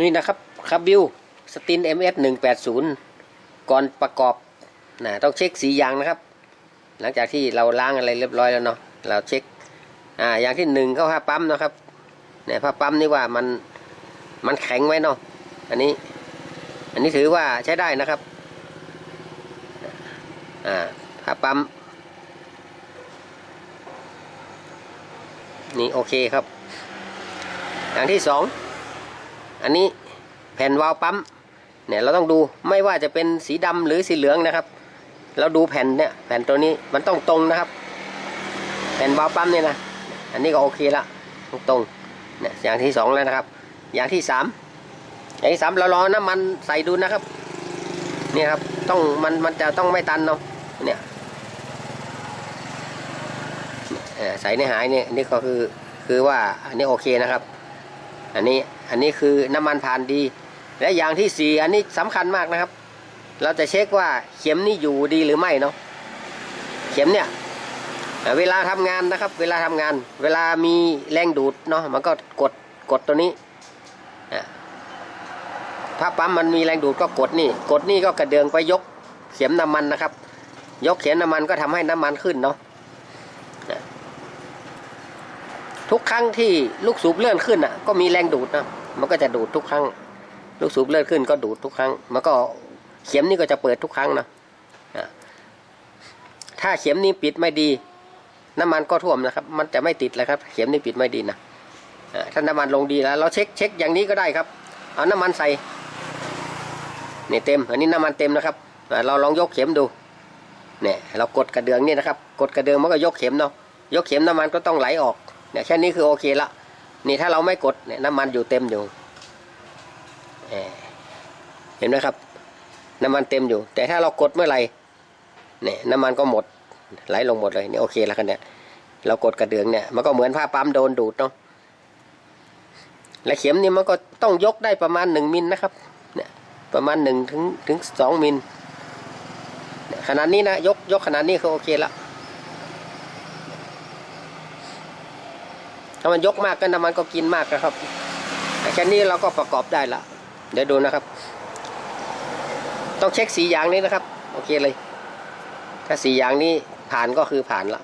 นี่นะครับคาบิวสติน MS 180 ก่อนประกอบนะต้องเช็คสียางนะครับ หลังจากที่เราล้างอะไรเรียบร้อยแล้วเนาะเราเช็คอ่าอย่างที่หนึ่งเข้าผ้าปั๊มนะครับเนี่ยผ้าปั๊มนี่ว่ามันมันแข็งไว้เนาะอันนี้ อันนี้ถือว่าใช้ได้นะครับอ่าผ้าปั๊มนี่โอเคครับอย่างที่สอง อันนี้แผ่นวาล์วปั๊มเนี่ยเราต้องดูไม่ว่าจะเป็นสีดำหรือสีเหลืองนะครับ เราดูแผ่นเนี่ยแผ่นตัวนี้มันต้องตรงนะครับ แผ่นวาล์วปั๊มเนี่ยนะอันนี้ก็โอเคละตรงตรงเนี่ยอย่างที่สองแล้วนะครับ อย่างที่สามอย่างที่สามเรารอน้ำมันใส่ดูนะครับนี่ครับต้องมันมันจะต้องไม่ตันเนาะเนี่ยเอ่อใส่ในหายเนี่ยนี่ก็คือคือว่าอันนี้โอเคนะครับ อันนี้ อันนี้คือน้ำมันผ่านดี และอย่างที่สี่อันนี้สำคัญมากนะครับ เราจะเช็คว่าเข็มนี่อยู่ดีหรือไม่เนาะเข็มเนี่ยเวลาทำงานนะครับ เวลาทำงาน เวลามีแรงดูดเนาะมันก็กดกดตัวนี้อะถ้าปั๊มมันมีแรงดูดก็กดนี่ กดนี่ก็กระเดืองไปยกเข็มน้ำมันนะครับ ยกเข็มน้ำมันก็ทำให้น้ำมันขึ้นเนาะทุกครั้งที่ลูกสูบเลื่อนขึ้นอะ ก็มีแรงดูดนะ มันก็จะดูดทุกครั้ง ลูกสูบเลื่อนขึ้นก็ดูดทุกครั้ง มันก็เข็มนี่ก็จะเปิดทุกครั้งนะถ้าเข็มนี้ปิดไม่ดี น้ำมันก็ท่วมนะครับ มันจะไม่ติดเลยครับ เข็มนี้ปิดไม่ดีนะถ้าน้ำมันลงดีแล้ว เราเช็คเช็คอย่างนี้ก็ได้ครับ เอาน้ำมันใส่นี่เต็ม อันนี้น้ำมันเต็มนะครับ เราลองยกเข็มดู เนี่ย เรากดกระเดืองนี่นะครับ กดกระเดืองมันก็ยกเข็มเนาะ ยกเข็มน้ำมันก็ต้องไหลออก เนี่ยแค่นี้คือโอเคละ นี่ถ้าเราไม่กดเนี่ยน้ำมันอยู่เต็มอยู่เห็นไหมครับ น้ำมันเต็มอยู่ แต่ถ้าเรากดเมื่อไหร่เนี่ยน้ำมันก็หมดไหลลงหมดเลยนี่โอเคแล้วกันเนี่ยเรากดกระเดืองเนี่ยมันก็เหมือนผ้าปั๊มโดนดูดเนาะและเข็มนี่มันก็ต้องยกได้ประมาณหนึ่งมิลนะครับเนี่ยประมาณหนึ่งถึงถึงสองมิลขนาดนี้นะยกยกขนาดนี้คือโอเคแล้ว ถ้ามันยกมากก็น้ำมันก็กินมากนะครับแต่แค่นี้เราก็ประกอบได้ละเดี๋ยวดูนะครับ ต้องเช็คสียางนี้นะครับ โอเคเลย ถ้าสียางนี้ผ่านก็คือผ่านละ